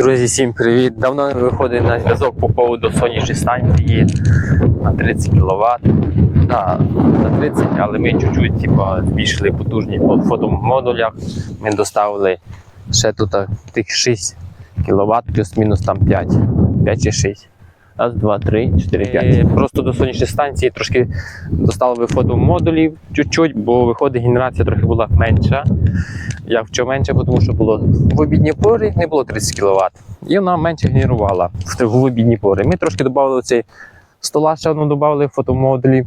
Друзі, всім привіт! Давно не виходить на зв'язок по поводу сонячної станції на 30 кВт. Да, на 30, але ми чуть-чуть типа, збільшили потужність по фотомодулях. Ми доставили ще тут тих 6 кВт, плюс-мінус там 5, 5 чи 6. Раз, два, три, чотири, п'ять. Просто до сонячної станції трошки доставили фотомодулів чуть-чуть, бо виходить генерація трохи була менша. Як що менше, тому що було в обідні пори не було 30 кВт. І вона менше генерувала в обідні пори. Ми трошки додали цей стола, ще одну додали фотомодулів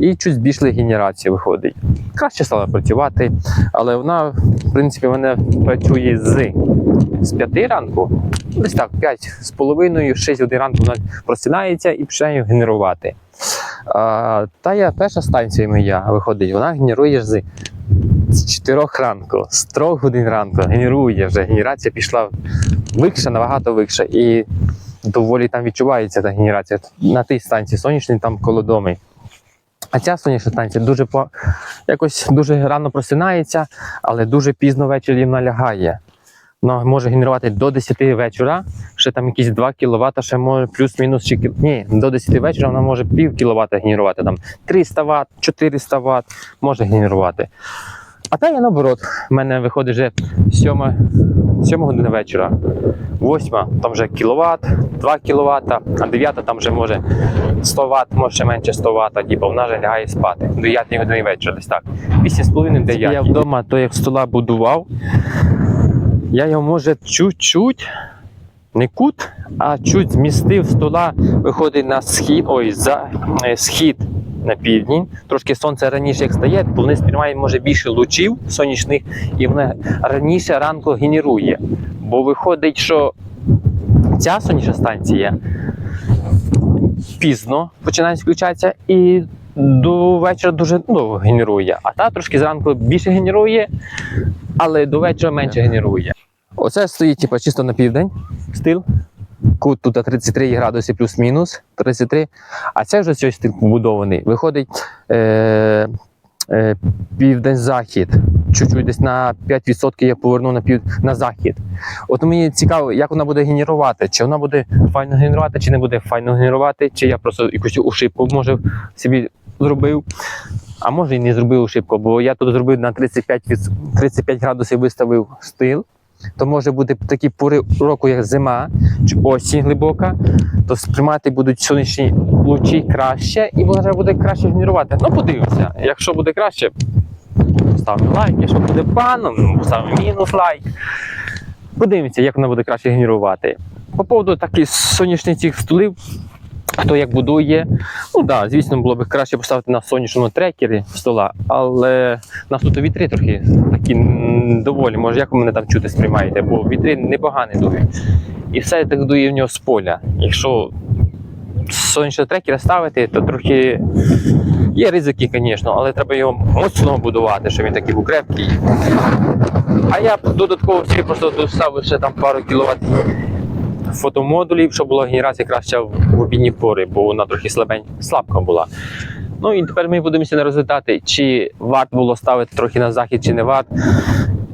і чуть збільшили генерацію виходить. Краще стала працювати, але вона, в принципі, мене працює з, з 5 ранку, десь так, 5 з половиною, 6 годин ранку вона просинається і починає генерувати. А, та я перша станція моя виходить, вона генерує з з 4 ранку, з 3 годин ранку генерує вже. Генерація пішла викша, набагато викша. І доволі там відчувається та генерація. На тій станції сонячній, там коло дому. А ця сонячна станція дуже по... якось дуже рано просинається, але дуже пізно ввечері вона лягає. Вона може генерувати до 10 вечора, ще там якісь 2 кВт, ще може плюс-мінус чи Ні, до 10 вечора вона може пів кВт генерувати, там 300 Вт, 400 Вт може генерувати. А та я наоборот, в мене виходить вже 7, 7 година вечора. 8 там вже кіловат, 2 кВт, а 9 там вже може 100 Вт, може ще менше 100 Вт, типу вона вже лягає спати. До 9 години вечора, десь так. 8,5 9. Я вдома то як стола будував, я його може чуть-чуть, не кут, а чуть змістив стола, виходить на схід, ой, за е, схід на півдні. Трошки сонце раніше як стає, вони сприймають може більше лучів сонячних, і вона раніше ранку генерує. Бо виходить, що ця сонячна станція пізно починає включатися і до вечора дуже довго генерує. А та трошки зранку більше генерує, але до вечора менше генерує. Оце стоїть типу, чисто на південь стил. Кут тут 33 градуси плюс-мінус 33. А це вже цей стиль побудований. Виходить е, е, південь-захід. Чуть-чуть десь на 5% я поверну на пів на захід. От мені цікаво, як вона буде генерувати. Чи вона буде файно генерувати, чи не буде файно генерувати, чи я просто якусь ошибку може собі зробив. А може і не зробив ошибку, бо я тут зробив на 35, від- 35 градусів виставив стил. То може бути такі пори року, як зима чи осінь глибока, то сприймати будуть сонячні лучі краще, і вона буде краще генерувати. Ну, подивимося. Якщо буде краще, ставимо лайк, якщо буде погано, ну, поставимо мінус лайк. Подивимося, як вона буде краще генерувати. По поводу таких сонячних цих столів, хто як будує, ну да, звісно, було б краще поставити на сонячному трекері стола, але нас тут вітри трохи такі доволі. Може, як ви мене там чути сприймаєте, бо вітри непогані дують. І все так дує в нього з поля. Якщо сонячного трекера ставити, то трохи є ризики, звісно, але треба його моцно будувати, щоб він такий був крепкий. А я додатково собі просто доставив ще там пару кіловат фотомодулів, щоб була генерація краща в обідні пори, бо вона трохи слабень, слабка була. Ну і тепер ми подивимося на результати, чи варто було ставити трохи на захід, чи не варто.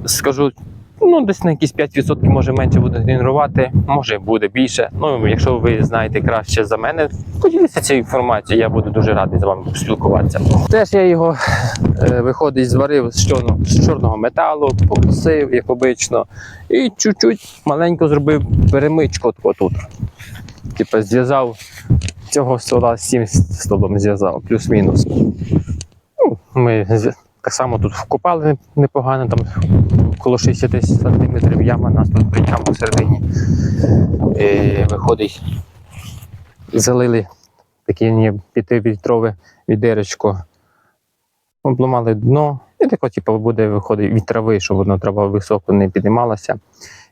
Скажу, ну десь на якісь 5% може менше буде генерувати, може буде більше. Ну, якщо ви знаєте краще за мене, поділіться цією інформацією, я буду дуже радий з вами поспілкуватися. Теж я його е, виходить, зварив з чорного, з чорного металу, покусив, як обично, і чуть-чуть маленько зробив перемичку отут. Типу зв'язав цього стола з цим столом зв'язав, плюс-мінус. Ну, ми так само тут вкопали непогано, там коло 60 см яма, нас тут яма всередині. Е, виходить, залили таке ні, 5-літрове відеречко, обламали дно, і тако, типу, буде виходить від трави, щоб воно трава високо не піднімалася,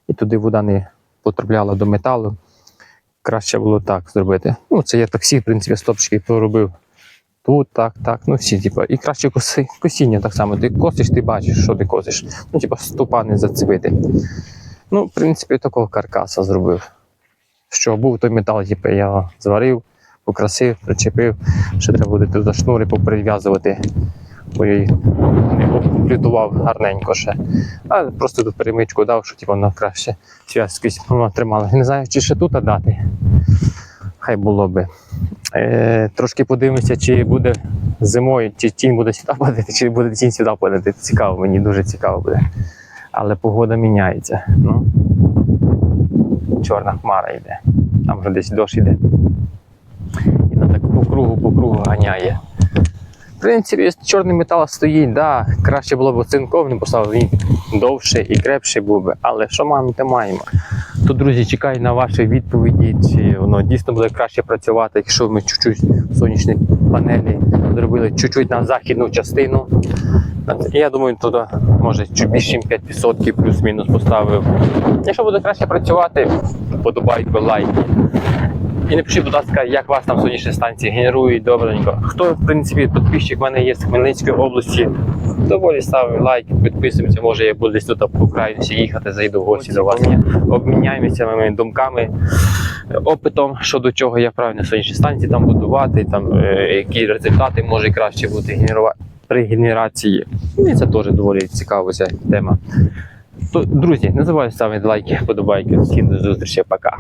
і туди вода не потрапляла до металу. Краще було так зробити. Ну, це я так всі, в принципі, стопчики поробив. Тут, так, так, ну всі, типу, і краще коси, косіння так само. Ти косиш, ти бачиш, що ти косиш. Ну, типу, стопа не зацепити. Ну, в принципі, такого каркаса зробив. Що був той метал, типу, я зварив, покрасив, причепив. Ще треба буде туди шнури поприв'язувати, бо я їх не прокомплектував гарненько ще. А просто тут перемичку дав, що типу, воно краще зв'язки воно тримало. Не знаю, чи ще тут дати. Хай було би. Е, трошки подивимося, чи буде зимою, чи тінь буде сюди падати, чи буде тінь сюди падати. Цікаво, мені дуже цікаво буде. Але погода міняється. Ну, чорна хмара йде. Там вже десь дощ йде. І на так по кругу, по кругу ганяє. В принципі, чорний метал стоїть, да, краще було б цинковним поставив, він довше і крепше був би. Але що маємо, те маємо. То, друзі, чекаю на ваші відповіді, чи воно дійсно буде краще працювати, якщо ми чуть-чуть сонячні панелі зробили чуть-чуть на західну частину. Я думаю, туди може чуть більше ніж 5% плюс-мінус поставив. Якщо буде краще працювати, подобайте лайки. І напишіть, будь ласка, як вас там сонячні станції генерують добренько. Хто, в принципі, підписчик в мене є з Хмельницької області, доволі ставив лайк, підписуємося, може я буду десь тут по Українці їхати, зайду в гості до вас. Обміняємося моїми думками, опитом, що до чого я правильно сонячні станції там будувати, там, е, які результати може краще бути генерувати при генерації. І це теж доволі цікава ця тема. То, друзі, не забувайте ставити лайки, подобайки. Всім до зустрічі, пока.